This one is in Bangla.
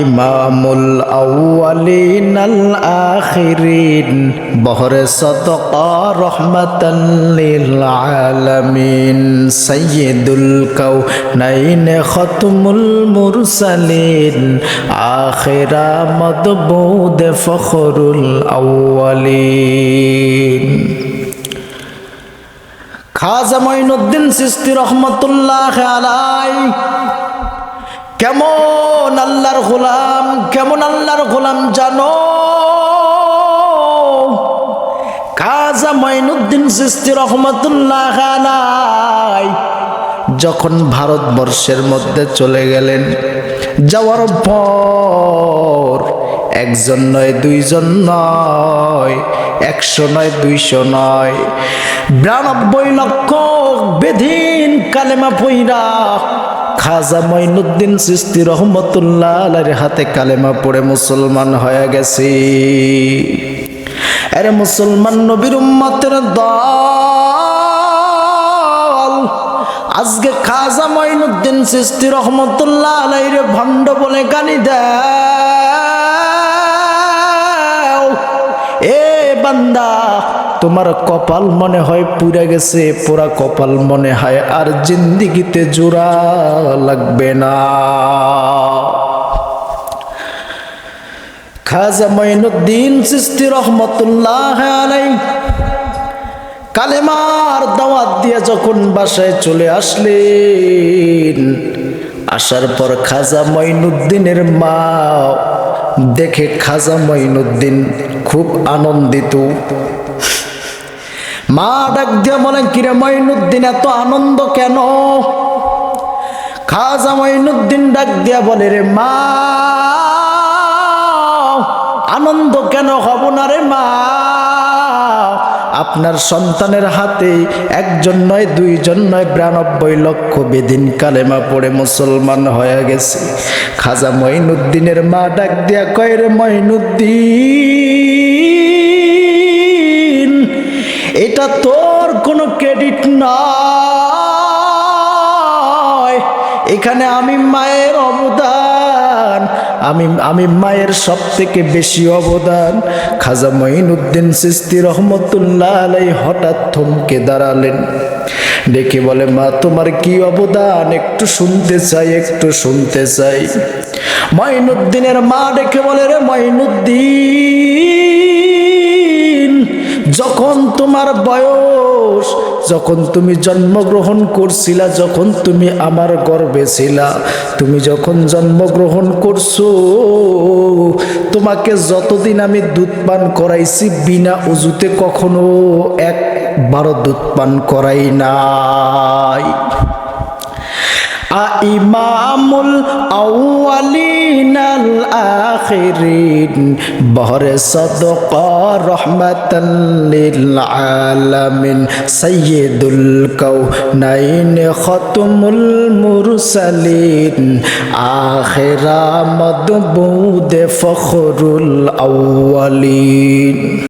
ইমামুল আউয়ালিন আল আখিরিন, বহরে সদকা রহমাতান লিল আলামিন, সাইয়্যিদুল কাউনাইন খতমুল মুরসালিন, আখিরা মদবুদ ফখরুল আউয়ালিন। খাজা মঈনুদ্দিন সিস্তি রহমতুল্লাহ আলাই কেমন আল্লাহর গোলাম, কেমন আল্লাহর গোলাম জানো? খাজা মঈনুদ্দিন সিস্তি রহমতুল্লাহ যখন ভারতবর্ষের মধ্যে চলে গেলেন, যাওয়ার পর একজন নয়, দুইজন নয়, একশো নয়, দুইশো নয় বিরানব্বই লক্ষ বেধিন কালেমা পইরা খাজা মঈনুদ্দিন সিস্তি রহমতুল্লাহ আলার হাতে কালেমা পড়ে মুসলমান হয়ে গেছি। আরে মুসলমান নবীর উম্মতের দল, আজকে খাজা মঈনুদ্দিন সিস্তি রহমতুল্লাহ আলাইর ভণ্ড বলে গানি দেও। এ বান্দা তোমার কপাল মনে হয় পুড়ে গেছে পুরা কপাল মনে হয় আর জিন্দিগিতে জোড়া লাগবে না। খাজা মঈনুদ্দিন সিস্তি রহমতুল্লাহ আলাই কালেমার দাওয়াত দিয়ে যখন বাসায় চলে আসলেন, আসার পর খাজা মঈনুদ্দিনের মা দেখে খাজা মঈনুদ্দিন খুব আনন্দিত। মা ডাক দিয়ে বলেন, কিরে মঈনুদ্দিন, এত আনন্দ কেন? খাজা মঈনুদ্দিন ডাক দিয়া বলে, রে মা, আনন্দ কেন হব না রে মা? আপনার সন্তানের হাতে একজন নয়, দুইজন নয়, বিরানব্বই লক্ষ বেদিন কালেমা পড়ে মুসলমান হয়ে গেছে। খাজা মঈনুদ্দিনের মা ডাক দিয়া কয়, রে মঈনুদ্দিন এটা তোর কোনো ক্রেডিট নয়। এখানে আমি মায়ের অবদান, আমি আমি মায়ের সব থেকে বেশি অবদান। খাজা মঈনুদ্দিন সিস্তি রহমতুল্লাহ আলাই হঠাৎ থমকে দাঁড়ালেন। ডেকে বলে, মা, তোমার কি অবদান? একটু শুনতে চাই, একটু শুনতে চাই। মঈনুদ্দিনের মা ডেকে বলে, রে মঈনুদ্দিন যখন তোমার বয়স, যখন তুমি জন্মগ্রহণ করছিলা, যখন তুমি আমার গর্বে ছিলা, তুমি যখন জন্মগ্রহণ করছ, তোমাকে যতদিন আমি দুধ পান করাইছি, বিনা উজুতে কখনো একবারও দুধ পান করাই নাই। আ ইমামুল আউয়ালিনাল আখিরা মদবুদ ফখরুল আউয়ালিন।